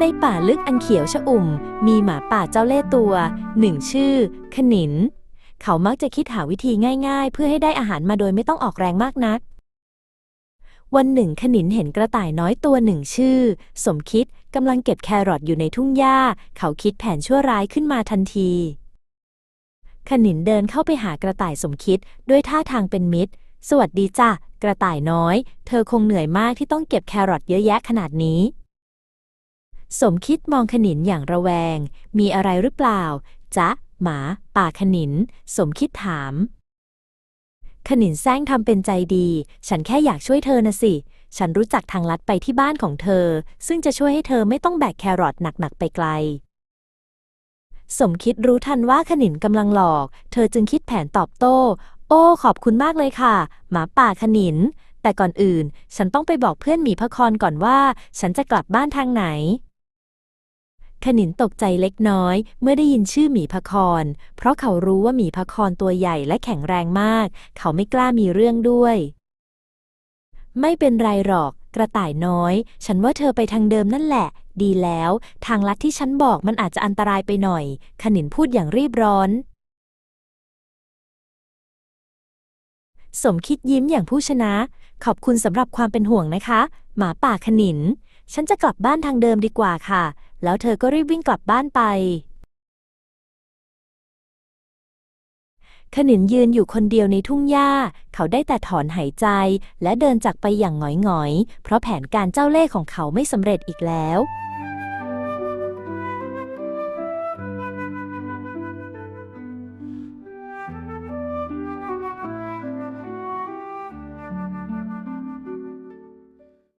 ในป่าลึกอันเขียวชอุ่ม มีหมาป่าเจ้าเล่ห์ตัวหนึ่งชื่อ ขนิน เขามักจะคิดหาวิธีง่ายๆ เพื่อให้ได้อาหารมาโดยไม่ต้องออกแรงมากนัก วันหนึ่งขนินเห็นกระต่ายน้อยตัวหนึ่งชื่อ สมคิดกำลังเก็บแครอทอยู่ในทุ่งหญ้า เขาคิดแผนชั่วร้ายขึ้นมาทันที ขนินเดินเข้าไปหากระต่ายสมคิดด้วยท่าทางเป็นมิตร สวัสดีจ้ะกระต่ายน้อย เธอคงเหนื่อยมากที่ต้องเก็บแครอทเยอะแยะขนาดนี้ สมคิดมองขนินอย่างระแวง มีอะไรหรือเปล่า จ๊ะ หมา ป่าขนิน สมคิดถาม ขนินแซงทำเป็นใจดี ฉันแค่อยากช่วยเธอนะสิ ฉันรู้จักทางลัดไปที่บ้านของเธอ ซึ่งจะช่วยให้เธอไม่ต้องแบกแครอทหนัก ๆ ไปไกล สมคิดรู้ทันว่าขนินกำลังหลอก เธอจึงคิดแผนตอบโต้ โอ้ ขอบคุณมากเลยค่ะ หมาป่าขนิน แต่ก่อนอื่น ฉันต้องไปบอกเพื่อนหมีพะคอนก่อนว่า ฉันจะกลับบ้านทางไหน ขนินตกใจเล็กน้อย เมื่อได้ยินชื่อหมีพะคอนเพราะเขารู้ว่าหมีพะคอนตัวใหญ่และแข็งแรงมาก เขาไม่กล้ามีเรื่องด้วย ไม่เป็นไรหรอก กระต่ายน้อย ฉันว่าเธอไปทางเดิมนั่นแหละ ดีแล้ว ทางลัดที่ฉันบอกมันอาจจะอันตรายไปหน่อย ขนินพูดอย่างรีบร้อน สมคิดยิ้มอย่างผู้ชนะ ขอบคุณสำหรับความเป็นห่วงนะคะ หมาป่าขนิน ฉันจะกลับบ้านทางเดิมดีกว่าค่ะ แล้วเธอก็รีบวิ่งกลับบ้านไป ขนินยืนอยู่คนเดียวในทุ่งหญ้า เขาได้แต่ถอนหายใจ และเดินจากไปอย่างหงอยๆ เพราะแผนการเจ้าเล่ห์ของเขาไม่สำเร็จอีกแล้ว